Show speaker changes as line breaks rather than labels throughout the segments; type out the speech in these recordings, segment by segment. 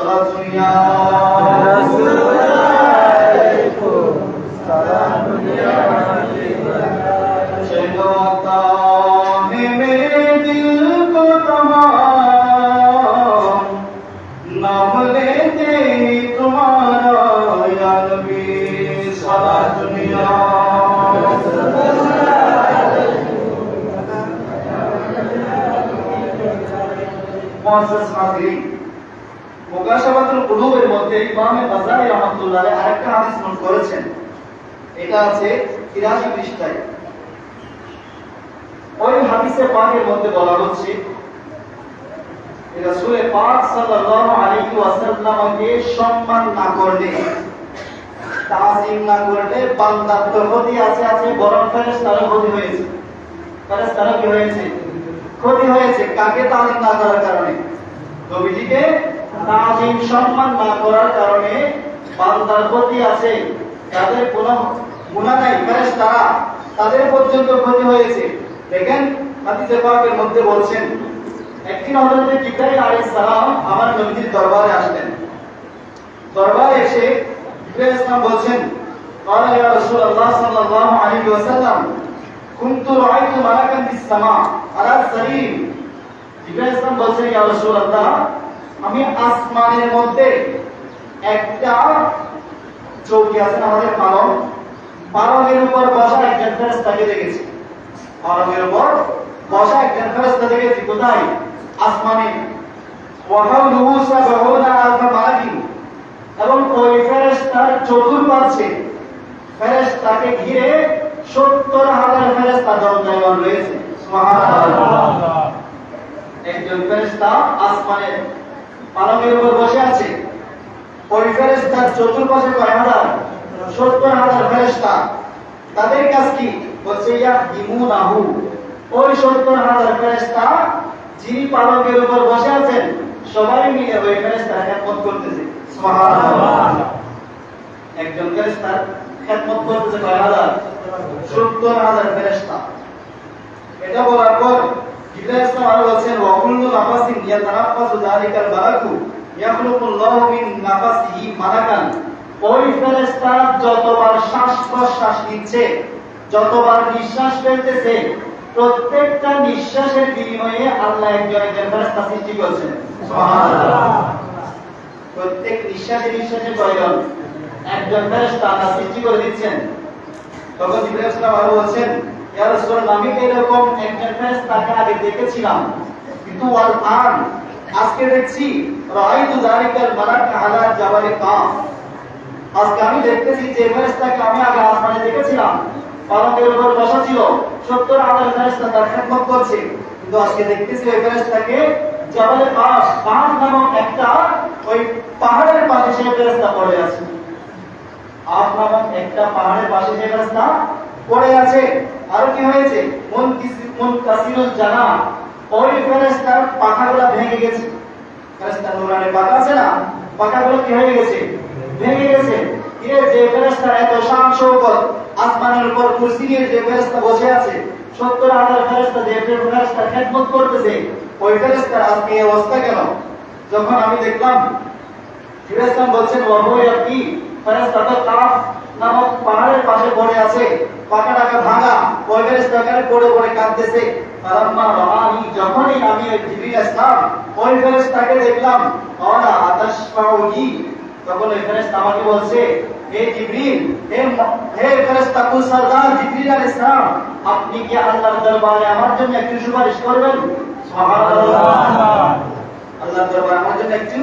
صلاة يا رسول الله عليكم سلام يا حبيب الله شيطان میرے মুকাশাফাতুল কুলুবের মধ্যে ইমাম বাজারি আরেকটা হাদিস নোট করেছেন। এটা আছে 83 পৃষ্ঠায়। ওই হাদিসে পাকের মধ্যে বলা হচ্ছে, রাসূল পাক সাল্লাল্লাহু আলাইহি ওয়াসাল্লামকে সম্মান না করলে, তাজিম না করলে বান্দার ক্ষতি আছে আছে, বরং ফেরেশতারও ক্ষতি হয়েছে। ফেরেশতারও কি হয়েছে? ক্ষতি হয়েছে। কাকে তাজিম না করার কারণে? নবীজিকে তাজিম সম্মান না করার কারণে বান্দার ক্ষতি আছে তাদের কোনো গুনাহ নাই ফেরেশতারা তাদের পর্যন্ত ক্ষতি হয়েছে দেখেন হাদিসে পাকের মধ্যে বলছেন একদিন হযরত জিবরাইল আলাইহিস সালাম আমার নবীজির দরবারে আসলেন দরবারে এসে জিবরাইল ইসলাম বলছেন قال يا رسول الله صلى الله عليه وسلم كنت رأيت ملكا في السماء على السرير জিবরাইল ইসলাম বলছেন ইয়া রাসূলুল্লাহ আমি আসমানের মধ্যে একটা চৌকি আছে না আমাদের পালং। পালঙের উপর বসা একজন ফেরেশতাকে দেখেছি। পালঙের উপর বসা একজন ফেরেশতা দেখেছি, কোথায়? আসমানে। এবং ওই ফেরেশতার চতুর্পার্শ্বে ফেরেশতাকে ঘিরে 70 হাজার ফেরেশতা দণ্ডায়মান রয়েছে একজন ফেরেশতা আসমানে পালঙের উপর বসে আছে। ওই ফেরেশতার চতুর্পাশে কয় হাজার সত্তর হাজার ফেরেশতা। তাদের কাজ কি? বলছে ইয়া ইমুনাহু ওই সত্তর হাজার ফেরেশতা যিনি পালকের উপর বসে আছেন, সবাই মিলে ওই ফেরেশতার খেদমত করতেছে। একজন ফেরেশতার খেদমত করতেছে, কয় হাজার সত্তর হাজার ফেরেশতা। এটা বলার পর জিবরাইল ইসলাম আরও বলছেন ওয়া কুল্লু নাফাসিন ইয়াতানাফাসু যালিকাল বারাকু ইয়াখলুকুল্লাহু মিন নাফাসিহি মালাকান ওই ফেরেশতা যতবার শ্বাস প্রশ্বাস নিচ্ছে যতবার নিঃশ্বাস ফেলতেছে প্রত্যেকটা নিঃশ্বাসের বিনিময়ে আল্লাহ একজন একজন ফেরেশতা সৃষ্টি করেছেন। সুবহানাল্লাহ। প্রত্যেক নিঃশ্বাসে নিঃশ্বাসে কয়জন? একজন ফেরেশতা আল্লাহ সৃষ্টি করে দিচ্ছেন। তখন জিবরাইল ইসলাম আরও বলছেন ইয়া রাসূলুল্লাহ আমি এরকম একজন ফেরেশতাকে আগে দেখেছিলাম। কিন্তু ওয়াল আন, আজকে দেখছি, রাআইতু যালিকাল মালাক আলা জাবালি কাফ আজকে আমি দেখতেছি যে ফেরেশতাকে আমি আগে আসমানে দেখেছিলাম পালকের উপর বসা ছিল 70 হাজার ফেরেশতা তার খেদমত করছে। কিন্তু আজকে দেখতেছি ওই ফেরেশতাকে জাবালে কাফ কাফ নামক একটা ওই পাহাড়ের পাশে সেই ফেরেশতা পড়ে আছে। আফ নামক একটা পাহাড়ের পাশে সেই রাস্তা পড়ে আছে। আর কি হয়েছে? মন কাসিরুল জানা ওই ফেরেশতার পাখাগুলো ভেঙে গেছে। ফেরেশতার নুরানি পাখা আছে না? পাখাগুলো কি হয়ে গেছে? ভেঙে গেছে। এ যে ফেরেশতার এত শান শৌকত আসমানের উপর কুরসি নিয়ে যে ফেরেশতা বসে আছে, সত্তর হাজার ফেরেশতা যে ফেরেশতার খেদমত করতেছে, ওই ফেরেশতার আজকে এই অবস্থা কেন? যখন আমি দেখলাম ফিরাস্তান বলছেন ওয়াহুয়া কি? ফেরেশতা তো নামক পাহাড়ের পাশে পড়ে আছে। পাকা টাকা ভাঙা ওই ফেরেশতাকে পড়ে পড়ে কাঁদতেছে। ফালাম্মা রাআনি যখনই আমি ওই জিবরিল আসলাম ওই ফেরেশতাকে দেখলাম ওয়ালা আতাশফাউনি তখন ওই ফেরেশতা আমাকে বলছে হে জিবরিল হে হে ফেরেশতা কুল সরদার জিবরিল আলাইহিস সালাম আপনি কি আল্লাহর দরবারে আমার জন্য একটু সুপারিশ করবেন? সুবহানাল্লাহ। আল্লাহর দরবারে আমার জন্য একটু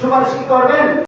সুপারিশ কি করবেন?